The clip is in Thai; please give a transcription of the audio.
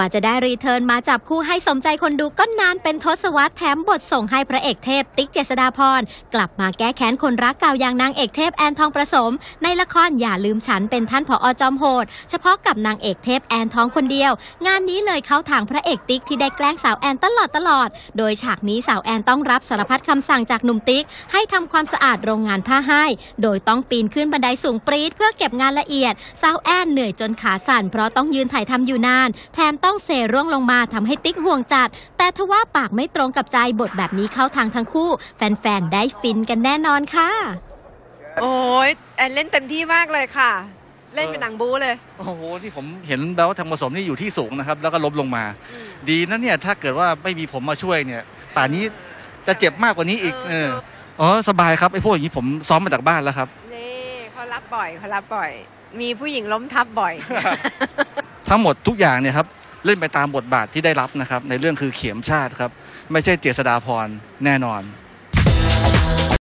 ว่าจะได้รีเทิร์นมาจับคู่ให้สมใจคนดูก็นานเป็นทศวรรษแถมบทส่งให้พระเอกเทพ ติ๊กเจษดาพรกลับมาแก้แค้นคนรักเก่าอย่างนางเอกเทพแอนทองประสม ในละครอย่าลืมฉันเป็นท่านผอจอมโหด เฉพาะกับนางเอกเทพแอนทองคนเดียว งานนี้เลยเข้าทางพระเอกติ๊กที่ได้แกล้งสาวแอนตลอดตลอด โดยฉากนี้สาวแอนต้องรับสารพัดคำสั่งจากหนุ่มติ๊ก ให้ทำความสะอาดโรงงานผ้าให้ โดยต้องปีนขึ้นบันไดสูงปรี๊ดเพื่อเก็บงานละเอียดสาวแอนเหนื่อยจนขาสั่นเพราะต้องยืนถ่ายทำอยู่นาน แถมต้อง้องเซร่วงลงมาทำให้ติ๊กห่วงจัด แต่ทว่าปากไม่ตรงกับใจบทแบบนี้เข้าทางทั้งคู่ แฟนๆ ได้ฟินกันแน่นอนค่ะ โอ้ยแอนเล่นเต็มที่มากเลยค่ะ เล่นเป็นหนังบู๊เลย โอ้โหที่ผมเห็นแล้วทางผสมนี่อยู่ที่สูงนะครับ แล้วก็ล้มลงมา ดีนะเนี่ยถ้าเกิดว่าไม่มีผมมาช่วยเนี่ยป่านนี้จะเจ็บมากกว่านี้อีกเอออออ๋อสบายครับไอ้พวกอย่างนี้ผมซ้อมมาจากบ้านแล้วครับนี่เขารับบ่อยเขารับบ่อย มีผู้หญิงล้มทับบ่อย ทั้งหมดทุกอย่างเนี่ยครับ เล่นไปตามบทบาทที่ได้รับนะครับ ในเรื่องคือเขียมชาติครับ ไม่ใช่เจษดาพรแน่นอน